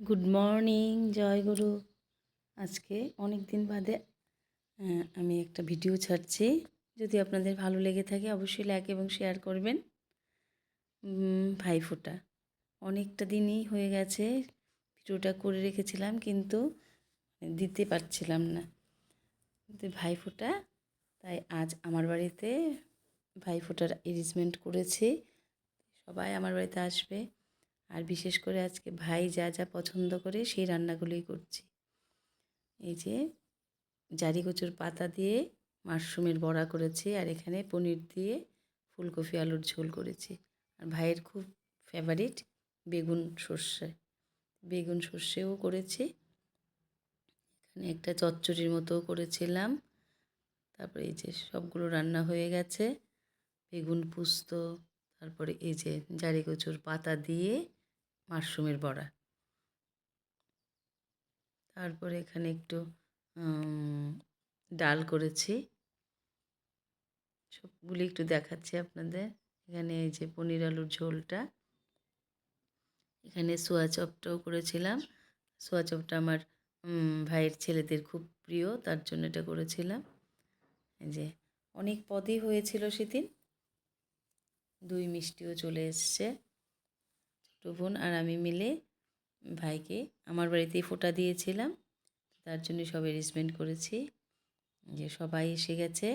Good morning জয় গুরু আজকে অনেক দিন বাদে আমি একটা ভিডিও ছাড়ছি। যদি আপনাদের ভালো লেগে থাকে, অবশ্যই লাইক এবং শেয়ার করবেন। ভাইফোঁটা। অনেকটা দিনই হয়ে গেছে, ভিডিওটা করে রেখেছিলাম, কিন্তু দিতে পারছিলাম না। তো ভাইফোঁটা, তাই আজ আমার বাড়িতে ভাইফোঁটার অ্যারেঞ্জমেন্ট করেছি। সবাই আমার বাড়িতে আসবে। আর বিশেষ করে আজকে ভাই যা যা পছন্দ করে সেই রান্নাগুলোই করছি। এই যে জারি কচুর পাতা দিয়ে মাশরুমের বড়া করেছি আর এখানে পনির দিয়ে ফুলকপি আলুর ঝোল করেছি। আর ভাইয়ের খুব ফেভারিট বেগুন সর্ষে। বেগুন সর্ষেও করেছি। এখানে একটা চচ্চড়ির মতো করেছিলাম। তারপরে এই যে সবগুলো রান্না হয়ে গেছে। বেগুন পুস্ত, তারপরে এই যে জারি কচুর পাতা দিয়ে মাশরুমের বড়া। তারপরে এখানে একটু ডাল করেছি। সবগুলি একটু দেখাচ্ছি আপনাদের। এখানে এই যে পনির আলুর ঝোলটা। এখানে সোয়া চপটাও করেছিলাম। সোয়া চপটা আমার ভাইয়ের ছেলেদের খুব প্রিয়, তার জন্য এটা করেছিলাম। যে অনেক পদই হয়েছিল সেদিন। দুই মিষ্টিও চলে এসছে। বোন আর আমি মিলে ভাইকে আমার বাড়িতেই ফোঁটা দিয়েছিলাম। তার জন্য সব অ্যারেঞ্জমেন্ট করেছি। যে সবাই এসে গেছে।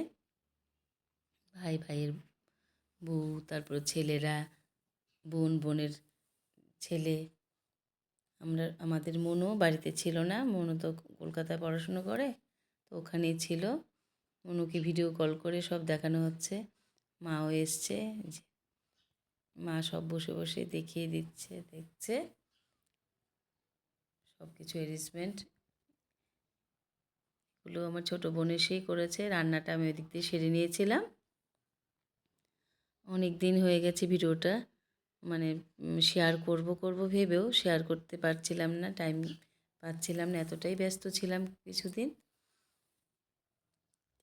ভাই, ভাইয়ের বউ, তারপর ছেলেরা, বোন, বোনের ছেলে। আমরা, আমাদের মনও বাড়িতে ছিল না। মনু তো কলকাতায় পড়াশুনো করে, তো ওখানেই ছিল। মনুকে ভিডিও কল করে সব দেখানো হচ্ছে। মাও এসছে মা সব বসে বসে দেখিয়ে দিচ্ছে, দেখছে। সব কিছু অ্যারেঞ্জমেন্ট এগুলো আমার ছোটো বোন এসেই করেছে, রান্নাটা আমি ওদিক দিয়ে সেরে নিয়েছিলাম। অনেক দিন হয়ে গেছে ভিডিওটা মানে শেয়ার করব করব ভেবেও শেয়ার করতে পারছিলাম না টাইম পাচ্ছিলাম না, এতটাই ব্যস্ত ছিলাম কিছুদিন।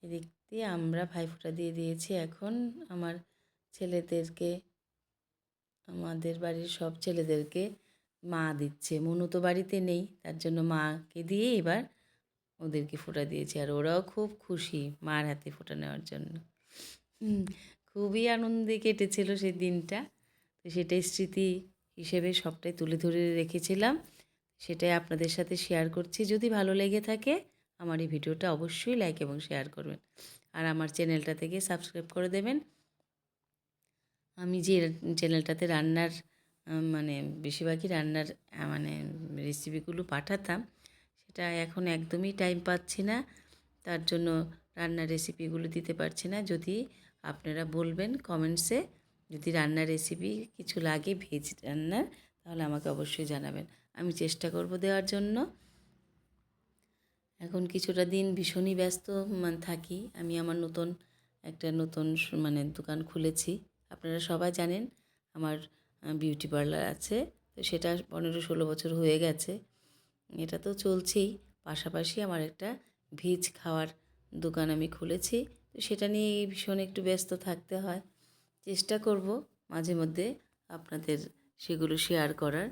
এদিক দিয়ে আমরা ভাইফোঁটা দিয়ে দিয়েছি, এখন আমার ছেলেদেরকে আমাদের বাড়ির সব ছেলেদেরকে মা দিচ্ছে। মনু তো বাড়িতে নেই, তার জন্য মাকে দিয়ে এবার ওদেরকে ফোঁটা দিয়েছি। আর ওরাও খুব খুশি মার হাতে ফোঁটা নেওয়ার জন্য। খুবই আনন্দে কেটেছিল সেই দিনটা। তো সেটাই স্মৃতি হিসেবে সবটাই তুলে ধরে রেখেছিলাম। সেটাই আপনাদের সাথে শেয়ার করছি। যদি ভালো লেগে থাকে, আমার এই ভিডিওটা অবশ্যই লাইক এবং শেয়ার করবেন। আর আমার চ্যানেলটা থেকে সাবস্ক্রাইব করে দেবেন। আমি যে চ্যানেলটাতে রান্নার মানে বেশিরভাগই রান্নার মানে রেসিপিগুলো পাঠাতাম, সেটা এখন একদমই টাইম পাচ্ছি না। তার জন্য রান্নার রেসিপিগুলো দিতে পারছি না। যদি আপনারা বলবেন কমেন্টসে যদি রান্নার রেসিপি কিছু লাগে ভেজ রান্নার, তাহলে আমাকে অবশ্যই জানাবেন। আমি চেষ্টা করব দেওয়ার জন্য। এখন কিছুটা দিন ভীষণই ব্যস্ত থাকি। আমি আমার নতুন, একটা নতুন মানে দোকান খুলেছি। আপনারা সবাই জানেন আমার বিউটি পার্লার আছে। তো সেটা পনেরো ষোলো বছর হয়ে গেছে। এটা তো চলছেই। পাশাপাশি আমার একটা ভেজ খাওয়ার দোকান আমি খুলেছি। তো সেটা নিয়ে ভীষণ একটু ব্যস্ত থাকতে হয়। চেষ্টা করব মাঝে মধ্যে আপনাদের সেগুলো শেয়ার করার।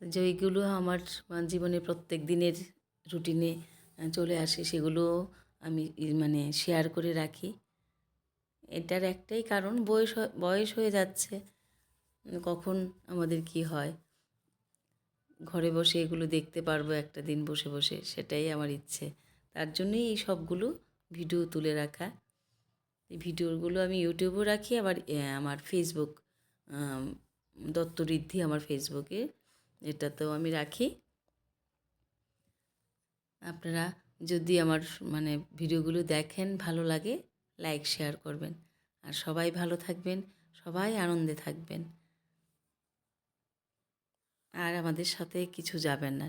যে যেইগুলো আমার জীবনে প্রত্যেক দিনের রুটিনে চলে আসে সেগুলো আমি মানে শেয়ার করে রাখি। এটার একটাই কারণ বয়স বয়স হয়ে যাচ্ছে। কখন আমাদের কি হয়? ঘরে বসে এগুলো দেখতে পারব একটা দিন বসে বসে সেটাই আমার ইচ্ছে। তার জন্যই এই সবগুলো ভিডিও তুলে রাখা। এই ভিডিওগুলো আমি ইউটিউবেও রাখি আবার আমার ফেসবুক আম, দত্ত ঋদ্ধি আমার ফেসবুকে এটাতেও আমি রাখি। আপনারা যদি আমার মানে ভিডিওগুলো দেখেন ভালো লাগে লাইক শেয়ার করবেন। আর সবাই ভালো থাকবেন, সবাই আনন্দে থাকবেন। আর আমাদের সাথে কিছু যাবেন না।